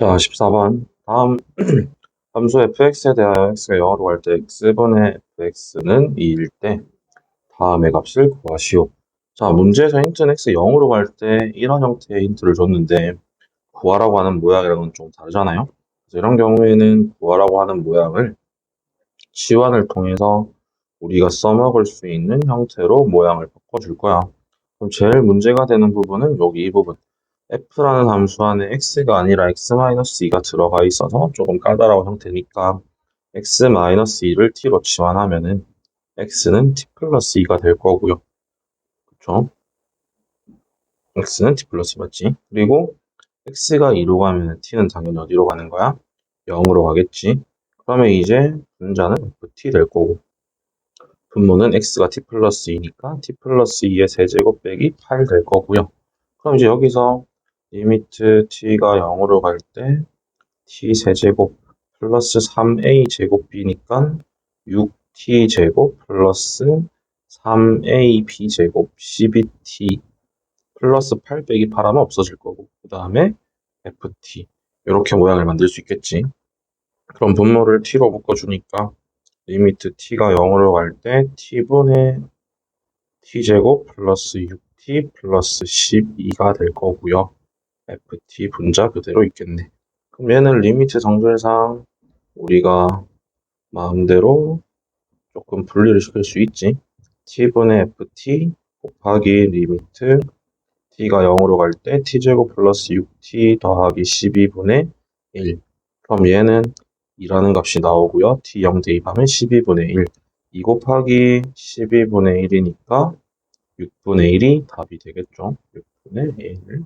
자, 14번. 다음 함수 fx에 대하여 x가 0으로 갈 때 x분의 fx는 2일 때 다음의 값을 구하시오. 자, 문제에서 힌트는 x 0으로 갈 때 이런 형태의 힌트를 줬는데 구하라고 하는 모양이랑은 좀 다르잖아요. 그래서 이런 경우에는 구하라고 하는 모양을 치환을 통해서 우리가 써먹을 수 있는 형태로 모양을 바꿔줄 거야. 그럼 제일 문제가 되는 부분은 여기 이 부분. F라는 함수 안에 x가 아니라 x-2가 들어가 있어서 조금 까다로운 형태니까 x-2를 t로 치환하면은 x는 t 플러스 2가 될 거고요. 그쵸? x는 t 플러스 2 맞지? 그리고 x가 2로 가면 t는 당연히 어디로 가는 거야? 0으로 가겠지? 그러면 이제 분자는 ft 될 거고 분모는 x가 t 플러스 2니까 t 플러스 2의 세제곱 빼기 8 될 거고요. 그럼 이제 여기서 리미트 t가 0으로 갈 때 t 세제곱 플러스 3a 제곱 b니까 6t 제곱 플러스 3a b 제곱 12t 플러스 8 빼기 8 하면 없어질 거고 그 다음에 ft 이렇게 모양을 만들 수 있겠지. 그럼 분모를 t로 묶어주니까 리미트 t가 0으로 갈 때 t분의 t제곱 플러스 6t 플러스 12가 될 거고요. Ft 분자 그대로 있겠네. 그럼 얘는 리미트 정절상 우리가 마음대로 조금 분리를 시킬 수 있지. t분의 ft 곱하기 리미트 t가 0으로 갈 때 t제곱 플러스 6t 더하기 12분의 1. 그럼 얘는 2라는 값이 나오고요. t 0 대입하면 12분의 1. 2 곱하기 12분의 1이니까 6분의 1이 답이 되겠죠. 6분의 1.